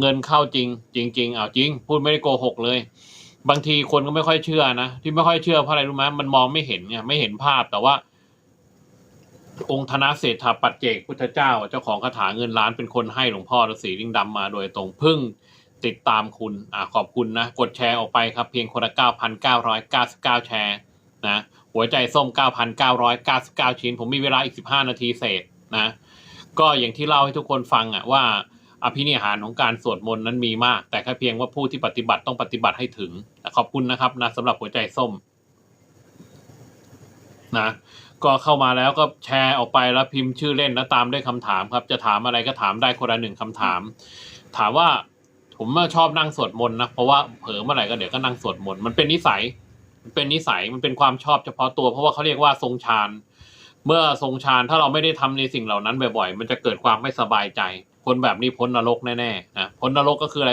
เงินเข้าจริง จริงๆเอาจริง พูดไม่ได้โกหกเลย บางทีคนก็ไม่ค่อยเชื่อนะที่ไม่ค่อยเชื่อเพราะอะไรรู้ไหมมันมองไม่เห็นไงไม่เห็นภาพแต่ว่า องค์ธนเศรษฐาปัจเจกพุทธเจ้า เจ้าของคาถาเงินล้านเป็นคนให้หลวงพ่อฤาษีลิงดำมาโดยตรงพึ่งติดตามคุณอ่าขอบคุณนะ กดแชร์ออกไปครับ เพียงคนละเก้าพันเก้าร้อยเก้าสิบเก้าแชร์นะหัวใจส้มเก้าพันเก้าร้อยเก้าสิบเก้าชิ้น ผมมีเวลาอีกสิบห้านาทีเศษนะ ก็อย่างที่เล่าให้ทุกคนฟังอะว่า อภินิหารของการสวดมนต์นั้นมีมาก แต่แค่เพียงว่าผู้ที่ปฏิบัติต้องปฏิบัติให้ถึงขอบคุณนะครับนะสำหรับหัวใจส้มนะก็เข้ามาแล้วก็แชร์ออกไปแล้วพิมพ์ชื่อเล่นแล้วตามด้วยคำถามครับ จะถามอะไรก็ถามได้คนละหนึ่งคำถาม ถามว่าผมชอบนั่งสวดมนต์นะเพราะว่าเผลอเมื่อไหร่ก็เดี๋ยวก็นั่งสวดมนต์มันเป็นนิสัยมันเป็นนิสัยมันเป็นความชอบเฉพาะตัว เพราะว่าเขาเรียกว่าทรงฌานเมื่อทรงฌานถ้าเราไม่ได้ทำในสิ่งเหล่านั้นบ่อยๆ มันจะเกิดความไม่สบายใจ คนแบบนี้พ้นนรกแน่ๆนะพ้นนรกก็คืออะไร